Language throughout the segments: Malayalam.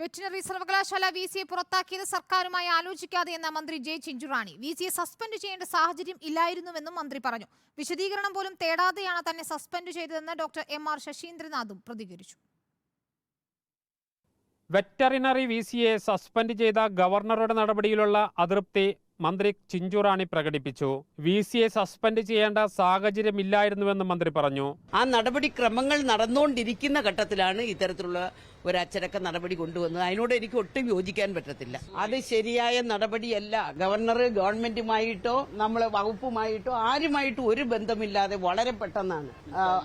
വെറ്റിനറി സർവകലാശാല വി സിയെ പുറത്താക്കിയത് സർക്കാരുമായി ആലോചിക്കാതെ എന്ന മന്ത്രി ജെ ചിഞ്ചുറാണി. വി സിയെ സസ്പെൻഡ് ചെയ്യേണ്ട സാഹചര്യം ഇല്ലായിരുന്നുവെന്നും മന്ത്രി പറഞ്ഞു. വിശദീകരണം പോലും തേടാതെയാണ് തന്നെ സസ്പെൻഡ് ചെയ്തതെന്ന് ഡോക്ടർ എം. ആർ. ശശീന്ദ്രനാഥും പ്രതികരിച്ചു. വെറ്ററിനറി വി സിയെ സസ്പെൻഡ് ചെയ്ത ഗവർണറുടെ നടപടിയിലുള്ള അതൃപ്തി മന്ത്രി ചിഞ്ചുറാണി പ്രകടിപ്പിച്ചു. വി സിയെ സസ്പെൻഡ് ചെയ്യേണ്ട സാഹചര്യമില്ലായിരുന്നുവെന്ന് മന്ത്രി പറഞ്ഞു. ആ നടപടിക്രമങ്ങൾ നടന്നുകൊണ്ടിരിക്കുന്ന ഘട്ടത്തിലാണ് ഇത്തരത്തിലുള്ള ഒരു അച്ചടക്ക നടപടി കൊണ്ടുവന്നത്. അതിനോട് എനിക്ക് ഒട്ടും യോജിക്കാൻ പറ്റത്തില്ല. അത് ശരിയായ നടപടിയല്ല. ഗവർണർ ഗവൺമെന്റുമായിട്ടോ നമ്മളെ വകുപ്പുമായിട്ടോ ആരുമായിട്ടോ ഒരു ബന്ധമില്ലാതെ വളരെ പെട്ടെന്നാണ്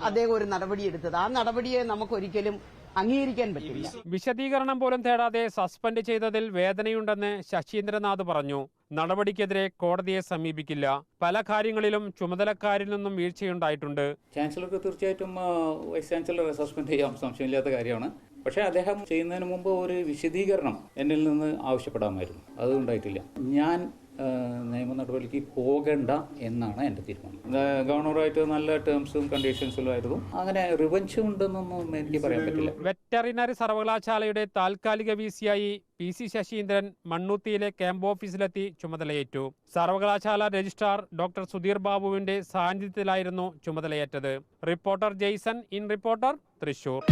അദ്ദേഹം ഒരു നടപടി എടുത്തത് ആ നടപടിയെ നമുക്കൊരിക്കലും അംഗീകരിക്കാൻ പറ്റില്ല. വിശദീകരണം പോലും തേടാതെ സസ്പെൻഡ് ചെയ്തതിൽ വേദനയുണ്ടെന്ന് ശശീന്ദ്രനാഥ് പറഞ്ഞു. നടപടിക്കെതിരെ കോടതിയെ സമീപിക്കില്ല. പല കാര്യങ്ങളിലും ചുമതലക്കാരിൽ നിന്നും വീഴ്ചയുണ്ടായിട്ടുണ്ട്. ചാൻസലർക്ക് തീർച്ചയായിട്ടും വൈസ് ചാൻസലറെ സസ്പെൻഡ് ചെയ്യാം സംശയമില്ലാത്ത കാര്യമാണ്. പക്ഷേ അദ്ദേഹം ചെയ്യുന്നതിന് മുമ്പ് ഒരു വിശദീകരണം എന്നിൽ നിന്ന് ആവശ്യപ്പെടാമായിരുന്നു. അതുണ്ടായിട്ടില്ല ഞാൻ നിയമ നടപടിക്ക് പോകേണ്ട എന്നാണ് എന്റെ തീരുമാനം. ഗവർണറുമായിട്ട് നല്ല ടേംസും കണ്ടീഷൻസിലും ആയിരുന്നു. അങ്ങനെ റിവഞ്ച് ഉണ്ടെന്നൊന്നും എനിക്ക് പറയാൻ പറ്റില്ല. വെറ്ററിനറി സർവകലാശാലയുടെ താൽക്കാലിക വി സിയായി പി സി ശശീന്ദ്രൻ മണ്ണുത്തിയിലെ ക്യാമ്പ് ഓഫീസിലെത്തി ചുമതലയേറ്റു. സർവകലാശാല രജിസ്ട്രാർ ഡോക്ടർ സുധീർ ബാബുവിന്റെ സാന്നിധ്യത്തിലായിരുന്നു ചുമതലയേറ്റത്. Reporter Jaison in reporter Thrissur.